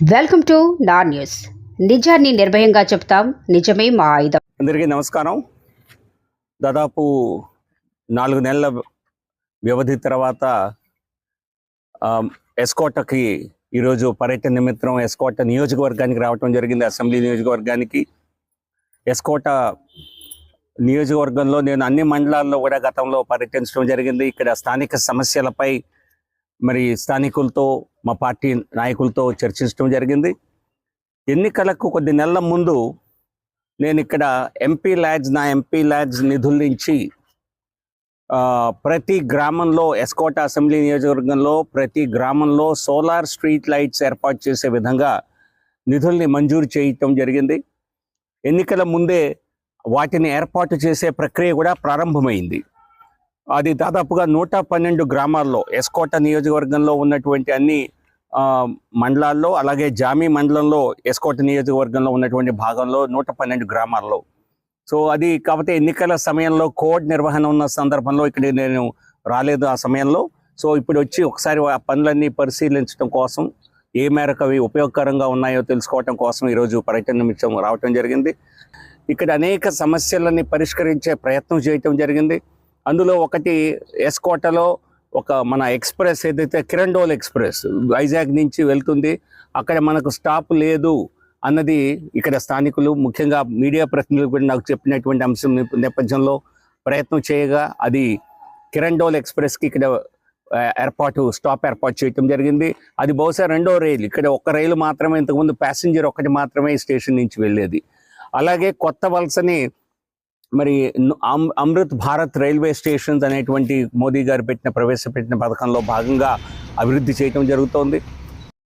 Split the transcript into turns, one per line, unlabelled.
Welcome to నా news. నిజాన్ని నిర్భయంగా చెప్తాం. నిజమే మా ఆయుధం.
అందరికీ నమస్కారం. దాదాపు నాలుగు నెలల వ్యవధి తర్వాత ఎస్కోటకి ఈరోజు పర్యటన నిమిత్తం ఎస్కోట నియోజకవర్గానికి రావటం జరిగింది. అసెంబ్లీ నియోజకవర్గానికి. ఎస్కోట నియోజకవర్గంలో నేను అన్ని మండలాల్లో కూడా గతంలో పర్యటించడం జరిగింది. ఇక్కడ స్థానిక సమస్యలపై మరి స్థానికులతో మా పార్టీ నాయకులతో చర్చించడం జరిగింది. ఎన్నికలకు కొద్ది నెలల ముందు నేను ఇక్కడ ఎంపీ ల్యాడ్స్ నా ఎంపీ ల్యాడ్స్ నిధుల నుంచి ప్రతి గ్రామంలో ఎస్కోట అసెంబ్లీ నియోజకవర్గంలో ప్రతి గ్రామంలో సోలార్ స్ట్రీట్ లైట్స్ ఏర్పాటు చేసే విధంగా నిధుల్ని మంజూరు చేయటం జరిగింది. ఎన్నికల ముందే వాటిని ఏర్పాటు చేసే ప్రక్రియ కూడా ప్రారంభమైంది. అది దాదాపుగా నూట పన్నెండు గ్రామాల్లో ఎస్కోట నియోజకవర్గంలో ఉన్నటువంటి అన్ని మండలాల్లో అలాగే జామీ మండలంలో ఎస్కోట నియోజకవర్గంలో ఉన్నటువంటి భాగంలో నూట పన్నెండు గ్రామాల్లో. సో అది కాకపోతే ఎన్నికల సమయంలో కోడ్ నిర్వహణ ఉన్న సందర్భంలో ఇక్కడ నేను రాలేదు ఆ సమయంలో. సో ఇప్పుడు వచ్చి ఒకసారి ఆ పనులన్నీ పరిశీలించడం కోసం ఏ మేరకు అవి ఉపయోగకరంగా ఉన్నాయో తెలుసుకోవటం కోసం ఈరోజు పర్యటన నిమిత్తం రావటం జరిగింది. ఇక్కడ అనేక సమస్యలని పరిష్కరించే ప్రయత్నం చేయటం జరిగింది. అందులో ఒకటి ఎస్కోటలో ఒక మన ఎక్స్ప్రెస్ ఏదైతే కిరండోల్ ఎక్స్ప్రెస్ వైజాగ్ నుంచి వెళ్తుంది. అక్కడ మనకు స్టాప్ లేదు అన్నది ఇక్కడ స్థానికులు ముఖ్యంగా మీడియా ప్రతినిధులు కూడా నాకు చెప్పినటువంటి అంశం నేపథ్యంలో ప్రయత్నం చేయగా అది కిరండోల్ ఎక్స్ప్రెస్కి ఇక్కడ ఏర్పాటు స్టాప్ ఏర్పాటు చేయటం జరిగింది. అది బహుశా రెండో రైలు ఇక్కడ ఒక రైలు మాత్రమే ఇంతకుముందు ప్యాసింజర్ ఒకటి మాత్రమే స్టేషన్ నుంచి వెళ్ళేది. అలాగే కొత్త వలసని మరి అమృత్ భారత్ రైల్వే స్టేషన్స్ అనేటువంటి మోదీ గారు పెట్టిన ప్రవేశపెట్టిన పథకంలో భాగంగా అభివృద్ధి చేయటం జరుగుతోంది.